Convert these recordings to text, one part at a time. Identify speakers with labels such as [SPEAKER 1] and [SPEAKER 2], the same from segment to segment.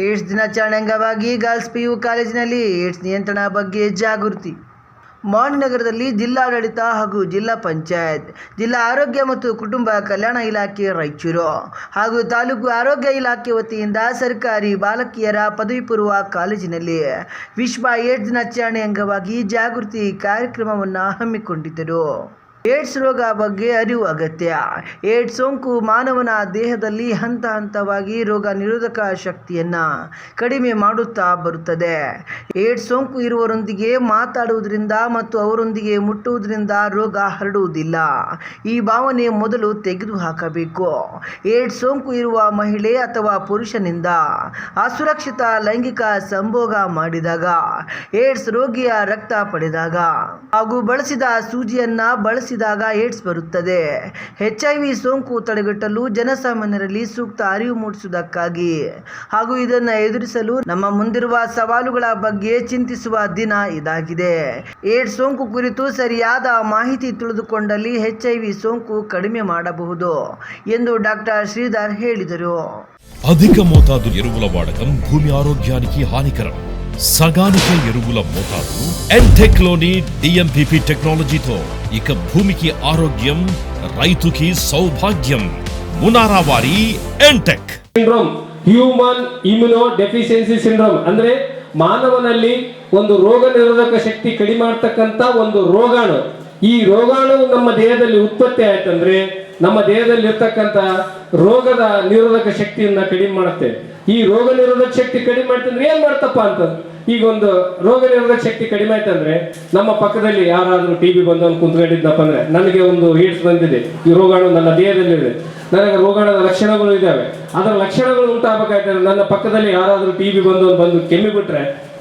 [SPEAKER 1] AIDS ದಿನಾಚರಣೆ ಅಂಗವಾಗಿ girls P U ಕಾಲೇಜಿನಲ್ಲಿ ಏಡ್ಸ್ ನಿಯಂತ್ರಣ ಬಗ್ಗೆ ಜಾಗೃತಿ. ಮಾಣಿನಗರದಲ್ಲಿ ಜಿಲ್ಲಾಡಳಿತ ಹಾಗೂ ಜಿಲ್ಲಾ ಪಂಚಾಯತ್, ಜಿಲ್ಲಾ ಆರೋಗ್ಯ ಮತ್ತು ಕುಟುಂಬ ಕಲ್ಯಾಣ ಇಲಾಖೆ ರಾಯಚೂರು ಹಾಗೂ ತಾಲೂಕು ಆರೋಗ್ಯ ಇಲಾಖೆ ವತಿಯಿಂದ ಸರ್ಕಾರಿ ಬಾಲಕಿಯರ ಪದವಿ ಪೂರ್ವ ಕಾಲೇಜಿನಲ್ಲಿ ವಿಶ್ವ ಏಡ್ಸ್ ದಿನಾಚರಣೆ ಅಂಗವಾಗಿ ಜಾಗೃತಿ ಕಾರ್ಯಕ್ರಮವನ್ನು ಹಮ್ಮಿಕೊಂಡಿದ್ದರು. ಏಡ್ಸ್ ರೋಗ ಬಗ್ಗೆ ಅರಿವು ಅಗತ್ಯ. ಏಡ್ಸ್ ಸೋಂಕು ಮಾನವನ ದೇಹದಲ್ಲಿ ಹಂತ ಹಂತವಾಗಿ ರೋಗ ನಿರೋಧಕ ಶಕ್ತಿಯನ್ನು ಕಡಿಮೆ ಮಾಡುತ್ತಾ ಬರುತ್ತದೆ. ಏಡ್ಸ್ ಸೋಂಕು ಇರುವರೊಂದಿಗೆ ಮಾತಾಡುವುದರಿಂದ ಮತ್ತು ಅವರೊಂದಿಗೆ ಮುಟ್ಟುವುದರಿಂದ ರೋಗ ಹರಡುವುದಿಲ್ಲ. ಈ ಭಾವನೆ ಮೊದಲು ತೆಗೆದುಹಾಕಬೇಕು. ಏಡ್ಸ್ ಸೋಂಕು ಇರುವ ಮಹಿಳೆ ಅಥವಾ ಪುರುಷನಿಂದ ಅಸುರಕ್ಷಿತ ಲೈಂಗಿಕ ಸಂಭೋಗ ಮಾಡಿದಾಗ, ಏಡ್ಸ್ ರೋಗಿಯ ರಕ್ತ ಪಡೆದಾಗ ಹಾಗೂ ಬಳಸಿದ ಸೂಜಿಯನ್ನ ಬಳಸಿದಾಗ ಏಡ್ಸ್ ಬರುತ್ತದೆ ಎಚ್ ಐ ವಿ ಸೋಂಕು ತಡೆಗಟ್ಟಲು ಜನಸಾಮಾನ್ಯರಲ್ಲಿ ಸೂಕ್ತ ಅರಿವು ಮೂಡಿಸುವುದಕ್ಕಾಗಿ ಹಾಗೂ ಇದನ್ನು ಎದುರಿಸಲು ನಮ್ಮ ಮುಂದಿರುವ ಸವಾಲುಗಳ ಬಗ್ಗೆ ಚಿಂತಿಸುವ ದಿನ ಇದಾಗಿದೆ ಏಡ್ಸ್ ಸೋಂಕು ಕುರಿತು ಸರಿಯಾದ ಮಾಹಿತಿ ತಿಳಿದುಕೊಂಡಲ್ಲಿ ಎಚ್ ಐ ವಿ ಸೋಂಕು ಕಡಿಮೆ ಮಾಡಬಹುದು ಎಂದು ಡಾಕ್ಟರ್ ಶ್ರೀಧರ್ ಹೇಳಿದರು
[SPEAKER 2] అధిక మోతాదు ఎరువుల వాడకం భూమి ఆరోగ్యానికి హానికరం సగానిక ఎరువుల మోతాదు ఎంటెక్ లోని డిఎంపిపి టెక్నాలజీతో ఇక భూమికి ఆరోగ్యం రైతుకి సౌభాగ్యం మునారా వారి MTech
[SPEAKER 3] syndrome human immunodeficiency syndrome ಅಂದ್ರೆ ಮಾನವನಲ್ಲಿ ಒಂದು ರೋಗ ನಿರೋಧಕ ಶಕ್ತಿ ಕಡಿಮೆ ಮಾಡ್ತಕ್ಕಂತ ಒಂದು ರೋಗಾಣು ಈ ರೋಗಾಣು ನಮ್ಮ ದೇಹದಲ್ಲಿ ಉತ್ಪತ್ತಿ ಆಯ್ತಂದ್ರೆ ನಮ್ಮ ದೇಹದಲ್ಲಿ ಇರ್ತಕ್ಕಂತ ರೋಗದ ನಿರೋಧಕ ಶಕ್ತಿಯನ್ನ ಕಡಿಮೆ ಮಾಡುತ್ತೆ ಈ ರೋಗ ನಿರೋಧಕ ಶಕ್ತಿ ಕಡಿಮೆ ಮಾಡ್ತಂದ್ರೆ ಏನ್ ಮಾಡ್ತಪ್ಪ ಅಂತ ಈಗ ಒಂದು ರೋಗ ನಿರೋಧಕ ಶಕ್ತಿ ಕಡಿಮೆ ಆಯ್ತಂದ್ರೆ ನಮ್ಮ ಪಕ್ಕದಲ್ಲಿ ಯಾರಾದರೂ ಟಿ ಬಿ ಬಂದವನು ಕುಂತ್ಕೊಂಡಿದ್ನಪ್ಪ ಅಂದ್ರೆ ನನಗೆ ಒಂದು ಏಡ್ಸ್ ಬಂದಿದೆ. ಈ ರೋಗಾಣು ನನ್ನ ದೇಹದಲ್ಲಿದೆ. ನನಗೆ ರೋಗಾಣದ ಲಕ್ಷಣಗಳು ಇದ್ದಾವೆ. ಅದರ ಲಕ್ಷಣಗಳು ಉಂಟಾಗಬೇಕಾಯ್ತಂದ್ರೆ ನನ್ನ ಪಕ್ಕದಲ್ಲಿ ಯಾರಾದರೂ ಟಿ ಬಿ ಬಂದವನು ಬಂದು ಕೆಮ್ಮಿ ಬಿಟ್ರೆ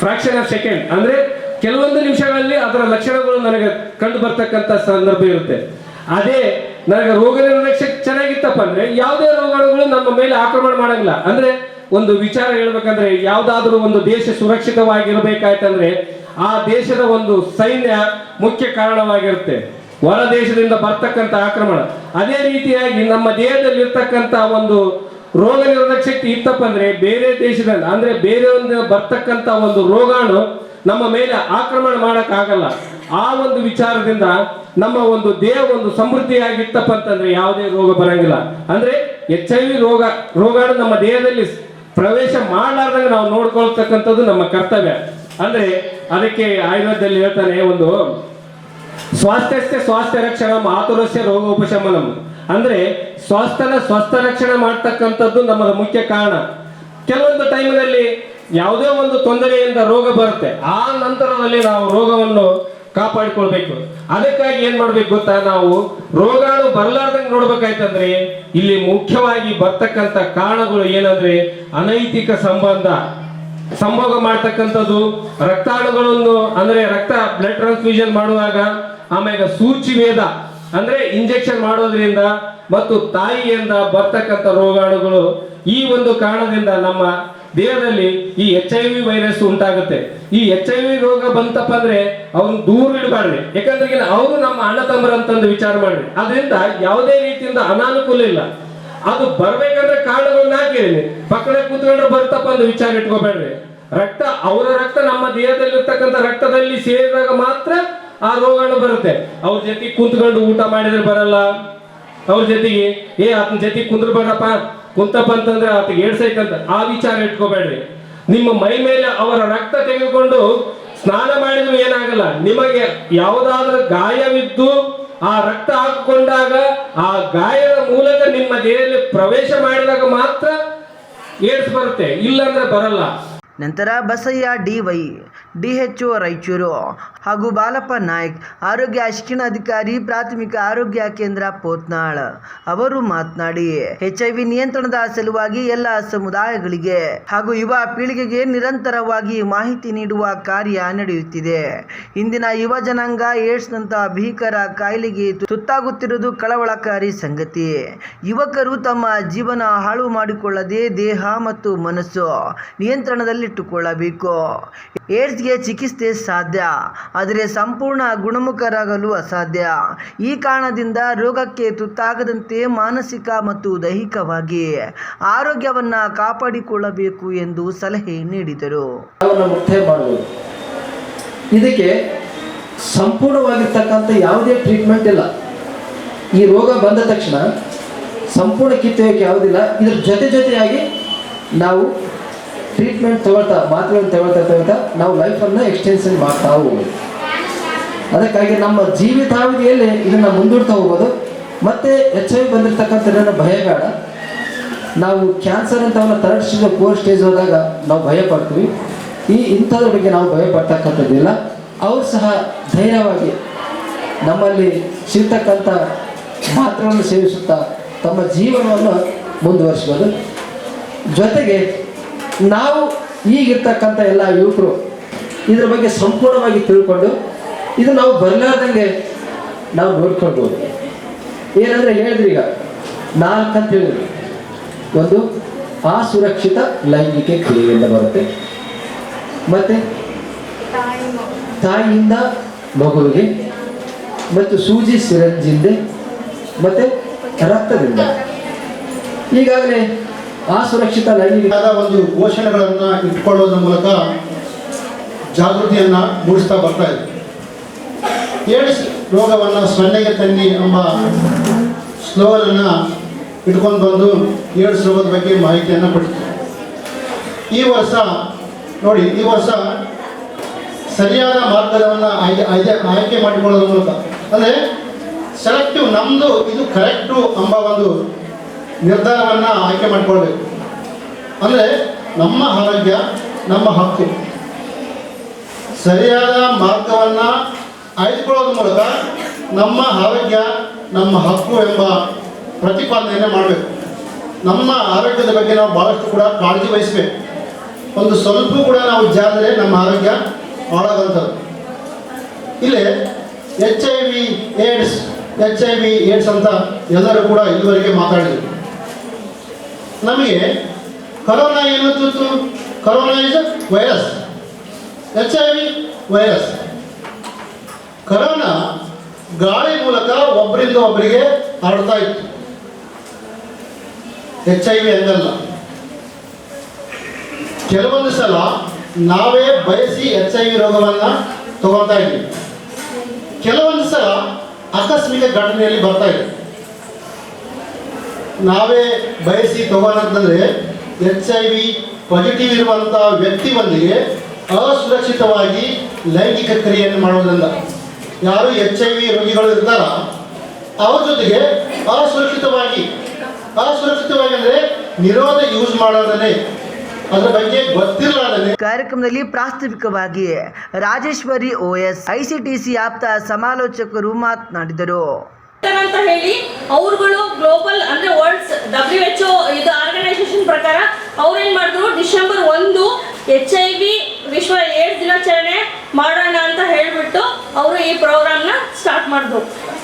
[SPEAKER 3] ಫ್ರಾಕ್ಷನ್ ಆಫ್ ಸೆಕೆಂಡ್ ಅಂದ್ರೆ ಕೆಲವೊಂದು ನಿಮಿಷಗಳಲ್ಲಿ ಅದರ ಲಕ್ಷಣಗಳು ನನಗೆ ಕಂಡು ಬರ್ತಕ್ಕಂಥ ಸಂದರ್ಭ ಇರುತ್ತೆ. ಅದೇ ನನಗೆ ರೋಗ ನಿರೋಧಕ ಶಕ್ತಿ ಚೆನ್ನಾಗಿತ್ತಪ್ಪ ಅಂದ್ರೆ ಯಾವುದೇ ರೋಗಾಣುಗಳು ನಮ್ಮ ಮೇಲೆ ಆಕ್ರಮಣ ಮಾಡಂಗಿಲ್ಲ. ಅಂದ್ರೆ ಒಂದು ವಿಚಾರ ಹೇಳ್ಬೇಕಂದ್ರೆ ಯಾವ್ದಾದ್ರೂ ಒಂದು ದೇಶ ಸುರಕ್ಷಿತವಾಗಿರ್ಬೇಕಾಯ್ತಂದ್ರೆ ಆ ದೇಶದ ಒಂದು ಸೈನ್ಯ ಮುಖ್ಯ ಕಾರಣವಾಗಿರುತ್ತೆ. ಹೊರ ದೇಶದಿಂದ ಬರ್ತಕ್ಕಂಥ ಆಕ್ರಮಣ. ಅದೇ ರೀತಿಯಾಗಿ ನಮ್ಮ ದೇಹದಲ್ಲಿ ಇರ್ತಕ್ಕಂಥ ಒಂದು ರೋಗ ನಿರೋಧಕ ಶಕ್ತಿ ಇತ್ತಪ್ಪ ಅಂದ್ರೆ ಬೇರೆ ದೇಶದಲ್ಲಿ, ಅಂದ್ರೆ ಬೇರೆ ಒಂದು ಬರ್ತಕ್ಕಂಥ ಒಂದು ರೋಗಾಣು ನಮ್ಮ ಮೇಲೆ ಆಕ್ರಮಣ ಮಾಡಕ್ ಆಗಲ್ಲ ಆ ಒಂದು ವಿಚಾರದಿಂದ ನಮ್ಮ ಒಂದು ದೇಹ ಒಂದು ಸಮೃದ್ಧಿಯಾಗಿತ್ತಪ್ಪ ಅಂತಂದ್ರೆ ಯಾವುದೇ ರೋಗ ಬರಂಗಿಲ್ಲ. ಅಂದ್ರೆ ಎಚ್ ಐ ವಿ ರೋಗ, ರೋಗಾಣು ನಮ್ಮ ದೇಹದಲ್ಲಿ ಪ್ರವೇಶ ಮಾಡಲಾರ್ದಂಗೆ ನಾವು ನೋಡ್ಕೊಳ್ತಕ್ಕಂಥದ್ದು ನಮ್ಮ ಕರ್ತವ್ಯ. ಅಂದ್ರೆ ಅದಕ್ಕೆ ಆಯುರ್ವೇದದಲ್ಲಿ ಹೇಳ್ತಾನೆ ಒಂದು ಸ್ವಾಸ್ಥ್ಯ ಸ್ವಾಸ್ಥ್ಯ ರಕ್ಷಣ ಆತುರಸ್ಯ ರೋಗ ಉಪಶಮನಂ ಅಂದ್ರೆ ಸ್ವಾಸ್ಥ್ಯನ ಸ್ವಸ್ಥ ರಕ್ಷಣೆ ಮಾಡ್ತಕ್ಕಂಥದ್ದು ನಮ್ಮ ಮುಖ್ಯ ಕಾರಣ. ಕೆಲವೊಂದು ಟೈಮ್ನಲ್ಲಿ ಯಾವುದೇ ಒಂದು ತೊಂದರೆಯಿಂದ ರೋಗ ಬರುತ್ತೆ. ಆ ನಂತರದಲ್ಲಿ ನಾವು ರೋಗವನ್ನು ಕಾಪಾಡಿಕೊಳ್ಬೇಕು. ಅದಕ್ಕಾಗಿ ಏನ್ ಮಾಡ್ಬೇಕು ಗೊತ್ತಾ? ನಾವು ರೋಗಾಣು ಬರಲಾರ್ದಂಗೆ ನೋಡ್ಬೇಕಾಯ್ತಂದ್ರೆ, ಇಲ್ಲಿ ಮುಖ್ಯವಾಗಿ ಬರ್ತಕ್ಕಂಥ ಕಾರಣಗಳು ಏನಂದ್ರೆ, ಅನೈತಿಕ ಸಂಬಂಧ. ಸಂಭೋಗ ಮಾಡ್ತಕ್ಕಂಥದ್ದು, ರಕ್ತಾಣುಗಳನ್ನು, ಅಂದ್ರೆ ರಕ್ತ ಬ್ಲಡ್ ಟ್ರಾನ್ಸ್ಫ್ಯೂಷನ್ ಮಾಡುವಾಗ, ಆಮೇಲೆ ಸೂಚಿ ವೇದ ಅಂದ್ರೆ ಇಂಜೆಕ್ಷನ್ ಮಾಡೋದ್ರಿಂದ ಮತ್ತು ತಾಯಿಯಿಂದ ಬರ್ತಕ್ಕಂಥ ರೋಗಾಣುಗಳು ಈ ಒಂದು ಕಾರಣದಿಂದ ನಮ್ಮ ದೇಹದಲ್ಲಿ ಈ ಎಚ್ ಐ ವಿ ವೈರಸ್ ಉಂಟಾಗುತ್ತೆ. ಈ ಎಚ್ ಐ ವಿ ರೋಗ ಬಂತಪ್ಪ ಅಂದ್ರೆ ಅವನು ದೂರ ಇಡಬಾರ್ದು. ಯಾಕಂದ್ರೆ ಅವರು ನಮ್ಮ ಅಣ್ಣ ತಮ್ಮರಂತಂದು ವಿಚಾರ ಮಾಡ್ರಿ. ಅದರಿಂದ ಯಾವುದೇ ರೀತಿಯಿಂದ ಅನಾನುಕೂಲ ಇಲ್ಲ. ಅದು ಬರ್ಬೇಕಂದ್ರೆ ಕಾರಣಗಳನ್ನ ಹಾಕಿದೀನಿ ಪಕ್ಕದ ಕೂತ್ಕೊಂಡ್ರೆ ಬರ್ತಪ್ಪ ಅಂತ ವಿಚಾರ ಇಟ್ಕೋಬೇಡ್ರಿ. ರಕ್ತ, ಅವರ ರಕ್ತ ನಮ್ಮ ದೇಹದಲ್ಲಿ ಇರ್ತಕ್ಕಂಥ ರಕ್ತದಲ್ಲಿ ಸೇರಿದಾಗ ಮಾತ್ರ ಆ ರೋಗಗಳು ಬರುತ್ತೆ. ಅವ್ರ ಜೊತೆ ಕುಂತ್ಕೊಂಡು ಊಟ ಮಾಡಿದ್ರೆ ಬರಲ್ಲ. ಅವ್ರ ಜೊತೆಗೆ, ಏ ಆತನ ಜೊತೆಗೆ ಕುಂದ್ರ ಬೇಡಪ್ಪ ಕುಂತಪ್ಪ ಅಂತಂದ್ರೆ ಆತ ಏಳ್ಸೈತಂತ ಆ ವಿಚಾರ ಇಟ್ಕೋಬೇಡ್ರಿ. ನಿಮ್ಮ ಮೈ ಮೇಲೆ ಅವರ ರಕ್ತ ತೆಗೆದುಕೊಂಡು ಸ್ನಾನ ಮಾಡಿದ್ರು ಏನಾಗಲ್ಲ. ನಿಮಗೆ ಯಾವುದಾದ್ರೂ ಗಾಯವಿದ್ದು ಆ ರಕ್ತ ಹಾಕಿಕೊಂಡಾಗ ಆ ಗಾಯದ ಮೂಲಕ ನಿಮ್ಮ ದೇಹದಲ್ಲಿ ಪ್ರವೇಶ ಮಾಡಿದಾಗ ಮಾತ್ರ ಏಡ್ಸ್ ಬರುತ್ತೆ. ಇಲ್ಲಾಂದ್ರೆ ಬರಲ್ಲ.
[SPEAKER 1] ನಂತರ Basayya D Y D H Raichur ಹಾಗೂ ಬಾಲಪ್ಪ ನಾಯ್ಕ್, ಆರೋಗ್ಯ ಶಿಕ್ಷಣಾಧಿಕಾರಿ ಪ್ರಾಥಮಿಕ ಆರೋಗ್ಯ ಕೇಂದ್ರ ಪೋತ್ನಾಳ್. ಅವರು ಮಾತನಾಡಿ, ಎಚ್ ಐ ವಿ ನಿಯಂತ್ರಣದ ಸಲುವಾಗಿ ಎಲ್ಲ ಸಮುದಾಯಗಳಿಗೆ ಹಾಗೂ ಯುವ ಪೀಳಿಗೆಗೆ ನಿರಂತರವಾಗಿ ಮಾಹಿತಿ ನೀಡುವ ಕಾರ್ಯ ನಡೆಯುತ್ತಿದೆ. ಇಂದಿನ ಯುವ ಜನಾಂಗ ಏಡ್ಸ್ನಂತಹ ಭೀಕರ ಕಾಯಿಲೆಗೆ ತುತ್ತಾಗುತ್ತಿರುವುದು ಕಳವಳಕಾರಿ ಸಂಗತಿ. ಯುವಕರು ತಮ್ಮ ಜೀವನ ಹಾಳು ಮಾಡಿಕೊಳ್ಳದೆ ದೇಹ ಮತ್ತು ಮನಸ್ಸು ನಿಯಂತ್ರಣದಲ್ಲಿಟ್ಟುಕೊಳ್ಳಬೇಕು. ಏಡ್ಸ್ ಏಡ್ಸ್ಗೆ ಚಿಕಿತ್ಸೆ ಸಾಧ್ಯ, ಆದರೆ ಸಂಪೂರ್ಣ ಗುಣಮುಖರಾಗಲು ಅಸಾಧ್ಯ. ಈ ಕಾರಣದಿಂದ ರೋಗಕ್ಕೆ ತುತ್ತಾಗದಂತೆ ಮಾನಸಿಕ ಮತ್ತು ದೈಹಿಕವಾಗಿ ಆರೋಗ್ಯವನ್ನು ಕಾಪಾಡಿಕೊಳ್ಳಬೇಕು ಎಂದು ಸಲಹೆ ನೀಡಿದರು.
[SPEAKER 4] ಇದಕ್ಕೆ ಸಂಪೂರ್ಣವಾಗಿರ್ತಕ್ಕಂಥ ಯಾವುದೇ ಟ್ರೀಟ್ಮೆಂಟ್ ಇಲ್ಲ. ಈ ರೋಗ ಬಂದ ತಕ್ಷಣ ಸಂಪೂರ್ಣ ಕಿತ್ತೊಯ್ಯೋಕ್ಕೆ ಯಾವುದಿಲ್ಲ. ಇದ್ರ ಜೊತೆ ಜೊತೆಯಾಗಿ ನಾವು ಟ್ರೀಟ್ಮೆಂಟ್ ತಗೊಳ್ತಾ ಮಾತ್ರೆಗಳನ್ನು ತಗೊಳ್ತಾ ತಗೊಳ್ತಾ ನಾವು ಲೈಫನ್ನು ಎಕ್ಸ್ಟೆನ್ಷನ್ ಮಾಡ್ತಾ ಹೋಗೋದು. ಅದಕ್ಕಾಗಿ ನಮ್ಮ ಜೀವಿತಾವಧಿಯಲ್ಲಿ ಇದನ್ನು ಮುಂದೂಡ್ತಾ ಹೋಗೋದು. ಮತ್ತು ಎಚ್ ಐ ಭಯ ಬೇಡ. ನಾವು ಕ್ಯಾನ್ಸರ್ ಅಂತವನ್ನ ಥರ್ಡ್ ಸ್ಟೇಜ್ ಫೋರ್ ಸ್ಟೇಜ್ ಹೋದಾಗ ನಾವು ಭಯ ಪಡ್ತೀವಿ. ಈ ಇಂಥದ್ರ ಬಗ್ಗೆ ನಾವು ಭಯ ಪಡ್ತಕ್ಕಂಥದ್ದಿಲ್ಲ. ಅವರು ಸಹ ಧೈರ್ಯವಾಗಿ ನಮ್ಮಲ್ಲಿ ಸಿಗ್ತಕ್ಕಂಥ ಮಾತ್ರವನ್ನು ಸೇವಿಸುತ್ತಾ ತಮ್ಮ ಜೀವನವನ್ನು ಮುಂದುವರಿಸ್ಬೋದು. ಜೊತೆಗೆ ನಾವು ಈಗಿರ್ತಕ್ಕಂಥ ಎಲ್ಲ ಯುವಕರು ಇದ್ರ ಬಗ್ಗೆ ಸಂಪೂರ್ಣವಾಗಿ ತಿಳ್ಕೊಂಡು ಇದು ನಾವು ಬರಲಾರ್ದಂಗೆ ನಾವು ನೋಡ್ಕೊಳ್ಬೋದು. ಏನಂದ್ರೆ ಹೇಳಿದ್ರಿ ಈಗ, ನಾಲ್ಕು ಅಂತ ಹೇಳಿದ್ರಿ. ಒಂದು, ಅಸುರಕ್ಷಿತ ಲೈಂಗಿಕ ಕ್ರಿಯೆಯಿಂದ ಬರುತ್ತೆ. ಮತ್ತೆ? ತಾಯಿಯಿಂದ ಮಗುವಿಗೆ, ಮತ್ತು ಸೂಜಿ ಸಿರಂಜಿಂದ, ಮತ್ತೆ ರಕ್ತದಿಂದ. ಈಗಾಗಲೇ ಅಸುರಕ್ಷಿತ
[SPEAKER 5] ಲೈಂಗಿಕದ ಒಂದು ಘೋಷಣೆಗಳನ್ನು ಇಟ್ಕೊಳ್ಳೋದ್ರ ಮೂಲಕ ಜಾಗೃತಿಯನ್ನು ಮೂಡಿಸ್ತಾ ಬರ್ತಾ ಇದೆ. ಏಡ್ಸ್ ರೋಗವನ್ನು ಸೊನ್ನೆಗೆ ತನ್ನಿ ಎಂಬ ಸ್ಲೋಗನನ್ನು ಇಟ್ಕೊಂಡು ಬಂದು ಏಡ್ಸ್ ರೋಗದ ಬಗ್ಗೆ ಮಾಹಿತಿಯನ್ನು ಕೊಡ್ತೀವಿ ಈ ವರ್ಷ ನೋಡಿ, ಈ ವರ್ಷ ಸರಿಯಾದ ಮಾರ್ಗವನ್ನು ಆಯ್ಕೆ ಆಯ್ಕೆ ಆಯ್ಕೆ ಮಾಡಿಕೊಳ್ಳೋದ್ರ ಮೂಲಕ. ಅಂದರೆ ಸೆಲೆಕ್ಟಿವ್ ನಮ್ಮದು ಇದು ಕರೆಕ್ಟು ಎಂಬ ಒಂದು ನಿರ್ಧಾರವನ್ನು ಆಯ್ಕೆ ಮಾಡಿಕೊಳ್ಬೇಕು. ಅಂದರೆ ನಮ್ಮ ಆರೋಗ್ಯ, ನಮ್ಮ ಹಕ್ಕು. ಸರಿಯಾದ ಮಾರ್ಗವನ್ನು ಆಯ್ದುಕೊಳ್ಳೋದ್ರ ಮೂಲಕ ನಮ್ಮ ಆರೋಗ್ಯ, ನಮ್ಮ ಹಕ್ಕು ಎಂಬ ಪ್ರತಿಪಾದನೆಯನ್ನು ಮಾಡಬೇಕು. ನಮ್ಮ ಆರೋಗ್ಯದ ಬಗ್ಗೆ ನಾವು ಭಾಳಷ್ಟು ಕೂಡ ಕಾಳಜಿ ವಹಿಸಬೇಕು. ಒಂದು ಸ್ವಲ್ಪ ಕೂಡ ನಾವು ಜಾದರೆ ನಮ್ಮ ಆರೋಗ್ಯ ಹಾಳಾಗಂಥದ್ದು ಇಲ್ಲಿ H I V AIDS H I V AIDS ಅಂತ ಎಲ್ಲರೂ ಕೂಡ ಇದುವರೆಗೆ ಮಾತಾಡಿದರು. ನಮಗೆ ಕರೋನಾ ಏನು ಗೊತ್ತು corona is virus H I V virus corona ಗಾಳಿ ಮೂಲಕ ಒಬ್ಬರಿಂದ ಒಬ್ಬರಿಗೆ ಹರಡ್ತಾ ಇತ್ತು. ಎಚ್ ಐ ವಿ ಹಂಗಲ್ಲ ಕೆಲವೊಂದು ಸಲ ನಾವೇ ಬಯಸಿ ಎಚ್ ಐ ವಿ ರೋಗವನ್ನು ತಗೊಳ್ತಾ ಇದ್ವಿ. ಕೆಲವೊಂದು ಸಲ ಆಕಸ್ಮಿಕ ಘಟನೆಯಲ್ಲಿ ಬರ್ತಾ ಇದೆ ನಾವೇ ಬಯಸಿ ತಗೋಣಂತಂದ್ರೆ ಎಚ್ ಐ ವಿ ಪಾಸಿಟಿವ್ ಇರುವಂಥ ವ್ಯಕ್ತಿ ಬಂದಿಗೆ ಅಸುರಕ್ಷಿತವಾಗಿ ಲೈಂಗಿಕ ಕ್ರಿಯೆಯನ್ನು ಮಾಡೋದ್ರಿಂದ. ಯಾರು ಎಚ್ ಐ ವಿ ರೋಗಿಗಳು ಇರ್ತಾರ, ಅವ್ರ ಜೊತೆಗೆ ಅಸುರಕ್ಷಿತವಾಗಿ ಅಸುರಕ್ಷಿತವಾಗಿ ಅಂದರೆ ನಿರೋಧ ಯೂಸ್ ಮಾಡೋದನ್ನೇ. ಅದರ ಬಗ್ಗೆ ಗೊತ್ತಿಲ್ಲ
[SPEAKER 1] ಕಾರ್ಯಕ್ರಮದಲ್ಲಿ ಪ್ರಾಸ್ತಾವಿಕವಾಗಿ ರಾಜೇಶ್ವರಿ ಓಎಸ್ ಐಸಿಟಿಸಿ ಆಪ್ತ ಸಮಾಲೋಚಕರು ಮಾತನಾಡಿದರು.
[SPEAKER 6] ಅಂತ ಹೇಳಿ ಅವ್ರುಗಳು ಗ್ಲೋಬಲ್ ಅಂದ್ರೆ ವರ್ಲ್ಡ್ಸ್ ಡಬ್ಲ್ಯೂ ಎಚ್ ಇದು ಆರ್ಗನೈಸೇಷನ್ ಪ್ರಕಾರ ಅವ್ರೇನ್ ಮಾಡಿದ್ರು? ಡಿಸೆಂಬರ್ ಒಂದು ಎಚ್ ಐ ವಿ ವಿಶ್ವ ಏಡ್ಸ್ ದಿನಾಚರಣೆ ಮಾಡೋಣ ಅಂತ ಹೇಳ್ಬಿಟ್ಟು ಅವರು ಈ ಪ್ರೋಗ್ರಾಮ್ನ ಸ್ಟಾರ್ಟ್ ಮಾಡಿದ್ರು.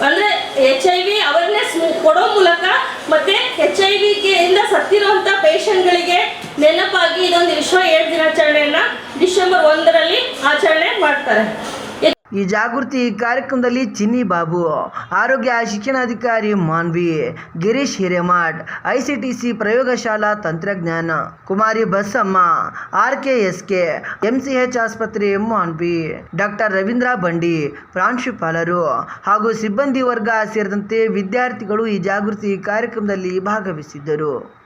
[SPEAKER 6] ಅಂದ್ರೆ ಎಚ್ ಐ ವಿ ಅವೇರ್ನೆಸ್ ಕೊಡೋ ಮೂಲಕ ಮತ್ತೆ ಎಚ್ ಐ ಸತ್ತಿರುವಂತ ಪೇಷಂಟ್ಗಳಿಗೆ ನೆನಪಾಗಿ ಇದೊಂದು ವಿಶ್ವ ಏಡ್ಸ್ ದಿನಾಚರಣೆಯನ್ನ ಡಿಸೆಂಬರ್ ಒಂದರಲ್ಲಿ ಆಚರಣೆ ಮಾಡ್ತಾರೆ.
[SPEAKER 1] ಈ ಜಾಗೃತಿ ಕಾರ್ಯಕ್ರಮದಲ್ಲಿ ಚಿನ್ನಿ ಬಾಬು, ಆರೋಗ್ಯ ಶಿಕ್ಷಣಾಧಿಕಾರಿ ಮಾನ್ವಿ, ಗಿರೀಶ್ ಹಿರೇಮಠ್, ಐಸಿಟಿಸಿ ಪ್ರಯೋಗಶಾಲಾ ತಂತ್ರಜ್ಞಾನ, ಕುಮಾರಿ Basamma R K S K MCH ಆಸ್ಪತ್ರೆ ಮಾನ್ವಿ, ಡಾಕ್ಟರ್ ರವೀಂದ್ರ ಬಂಡಿ, ಪ್ರಾಂಶುಪಾಲರು ಹಾಗೂ ಸಿಬ್ಬಂದಿ ವರ್ಗ ಸೇರಿದಂತೆ ವಿದ್ಯಾರ್ಥಿಗಳು ಈ ಜಾಗೃತಿ ಕಾರ್ಯಕ್ರಮದಲ್ಲಿ ಭಾಗವಹಿಸಿದ್ದರು.